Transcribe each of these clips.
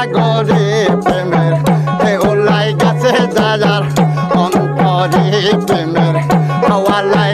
সাগরে প্রেমের। ঢেউলাই গেছে যার অন্তরে প্রেমের। হাওয়া লাই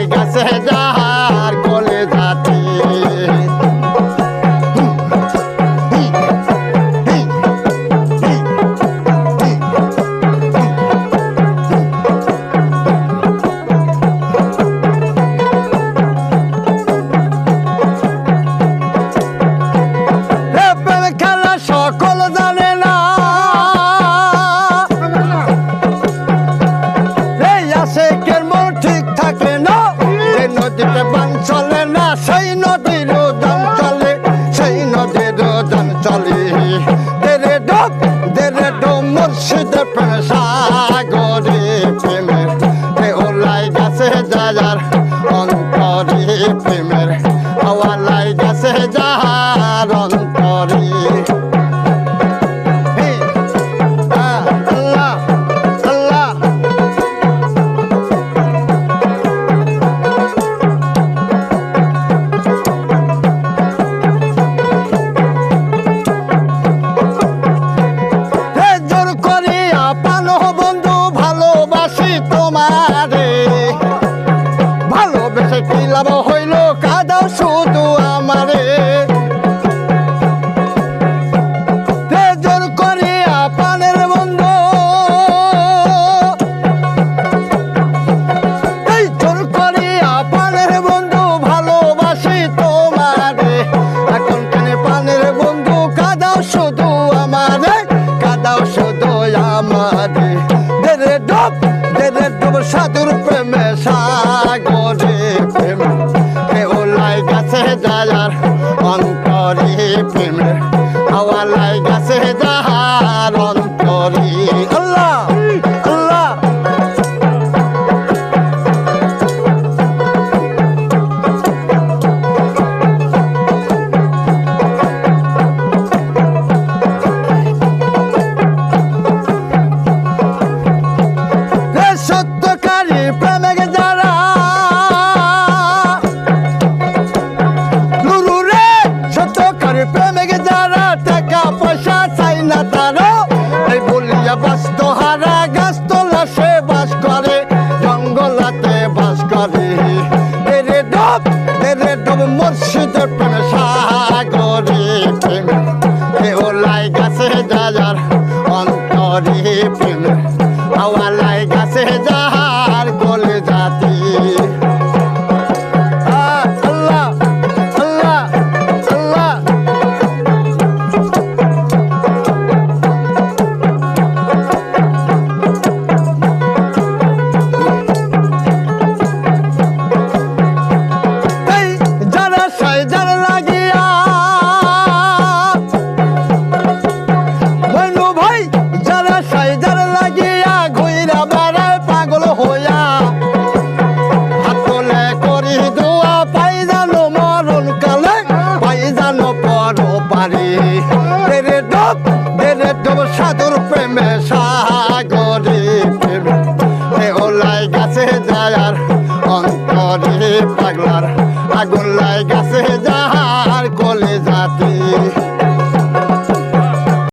cada um chuto আছে যাহার অন্তরী। শয়জার লাগিয়া। বনু ভাই, যারা লাগিয়া ঘুইরা বেড়ায় পাগল হইয়া। হাতলে করি দোয়া, পাই জানো মরণ কালে, পাই জানো পর পারি। দেরে ডব দেরে ডব, সাধুর প্রেমে সাগরে প্রেমে। দেহলাই গাছে যায় আর অন্তরে পাগলার আগুন লাই গাছে যা